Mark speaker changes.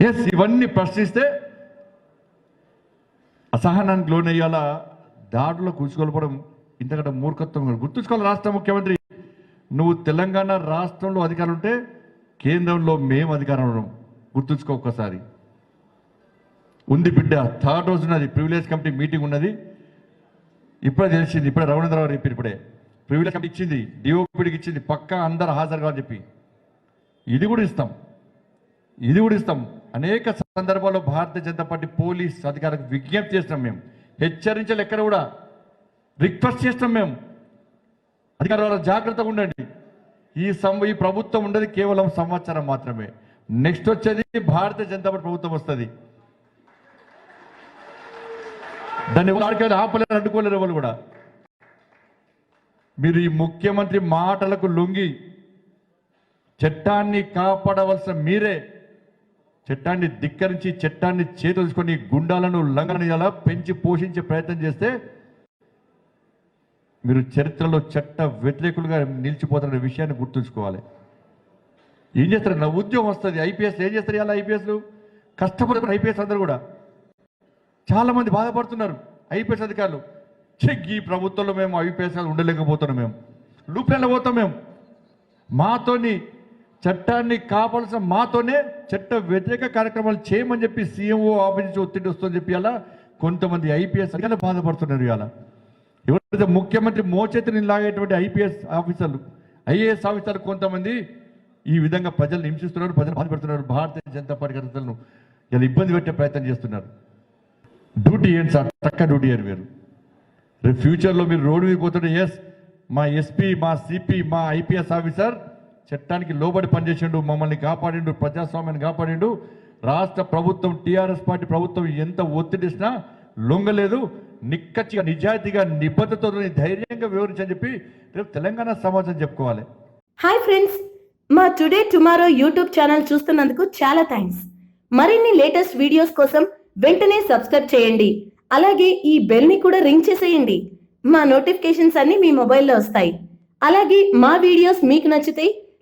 Speaker 1: Yes ఇవన్నీ ప్రశ్నిస్తే అసహనానికి లోనయ్యాల దాడులో కూర్చుకోలపడం ఇంతకంటే మూర్ఖత్వం గుర్తుంచుకోవాలి రాష్ట్ర ముఖ్యమంత్రి. నువ్వు తెలంగాణ రాష్ట్రంలో అధికారం ఉంటే కేంద్రంలో మేము అధికారం ఉన్నాం. గుర్తుంచుకో ఒక్కసారి. ఉంది బిడ్డ థర్డ్ రోజు ఉన్నది ప్రివిలేజ్ కమిటీ మీటింగ్ ఉన్నది. ఇప్పుడే తెలిసింది ఇప్పుడే రఘునందరావు చెప్పి ఇప్పుడే. ప్రివిలేజ్ కమిటీ ఇచ్చింది డిఓపిడికి ఇచ్చింది పక్కా అందరు హాజరు కావాలని చెప్పి. ఇది కూడా ఇస్తాం. ఇది కూడా ఇస్తాం. అనేక సందర్భాల్లో భారతీయ జనతా పార్టీ పోలీస్ అధికారులకు విజ్ఞప్తి చేస్తున్నాం మేము. హెచ్చరించాలి ఎక్కడ కూడా రిక్వెస్ట్ చేస్తాం మేము. అధికారుల జాగ్రత్తగా ఉండండి. ఈ సం ఈ ప్రభుత్వం ఉండేది కేవలం సంవత్సరం మాత్రమే. నెక్స్ట్ వచ్చేది భారతీయ జనతా పార్టీ ప్రభుత్వం వస్తుంది. దాన్ని వాడికి ఆపలేరు అడ్డుకోలేరు ఎవరు కూడా. మీరు ఈ ముఖ్యమంత్రి మాటలకు లొంగి చట్టాన్ని కాపాడవలసిన మీరే చట్టాన్ని ధిక్కరించి చట్టాన్ని చేతులుచుకొని గుండాలను లంఘన పెంచి పోషించే ప్రయత్నం చేస్తే మీరు చరిత్రలో చట్ట వ్యతిరేకులుగా నిలిచిపోతున్న విషయాన్ని గుర్తుంచుకోవాలి. ఏం చేస్తారు? నా ఉద్యోగం వస్తుంది ఐపీఎస్ ఏం చేస్తారు ఇలా ఐపీఎస్లు? కష్టపడుతున్న ఐపీఎస్ అందరూ కూడా. చాలామంది బాధపడుతున్నారు ఐపీఎస్ అధికారులు. చెక్ ఈ ప్రభుత్వంలో మేము ఐపీఎస్ ఉండలేకపోతున్నాం మేము. లూప్లలో పోతాం మేము. మాతోని చట్టాన్ని కాపాల్సిన మాతోనే చట్ట వ్యతిరేక కార్యక్రమాలు చేయమని చెప్పి సీఎంఓ ఆఫీస్ నుంచి ఒత్తిడి వస్తుందని చెప్పి అలా కొంతమంది ఐపీఎస్ అధికారులు బాధపడుతున్నారు ఇవాళ. ఎవరైతే ముఖ్యమంత్రి మోచేతిని లాగేటువంటి ఐపీఎస్ ఆఫీసర్లు ఐఏఎస్ ఆఫీసర్లు కొంతమంది ఈ విధంగా ప్రజలను హింసిస్తున్నారు ప్రజలు బాధపడుతున్నారు భారతీయ జనతా పార్టీ కార్యకర్తలను ఇలా ఇబ్బంది పెట్టే ప్రయత్నం చేస్తున్నారు. డ్యూటీ ఏంటి సార్? చక్క డ్యూటీ అని వేరు? రేపు ఫ్యూచర్లో మీరు రోడ్డు మీద పోతుంటే ఎస్ మా ఎస్పీ మా సిపి మా ఐపీఎస్ ఆఫీసర్ చట్టానికి లోబడి పనిచేసిండు మమ్మల్ని కాపాడిండు ప్రజాస్వామ్యాన్ని కాపాడిండు. రాష్ట్ర ప్రభుత్వం టీఆర్ఎస్ పార్టీ ప్రభుత్వం ఎంత ఒత్తిడిసినా లొంగలేదు. నిక్కచ్చిగా నిజాయితీగా నిబద్ధతతో ధైర్యంగా వివరించని చెప్పి రేపు తెలంగాణ సమాజం చెప్పుకోవాలి.
Speaker 2: హాయ్ ఫ్రెండ్స్ మా టుడే టుమారో యూట్యూబ్ ఛానల్ చూస్తున్నందుకు చాలా థ్యాంక్స్ మరిన్ని లేటెస్ట్ వీడియోస్ కోసం వెంటనే సబ్స్క్రైబ్ చేయండి. అలాగే ఈ బెల్ని కూడా రింగ్ చేసేయండి. మా నోటిఫికేషన్స్ అన్ని మీ మొబైల్లో వస్తాయి. అలాగే మా వీడియోస్ మీకు నచ్చితే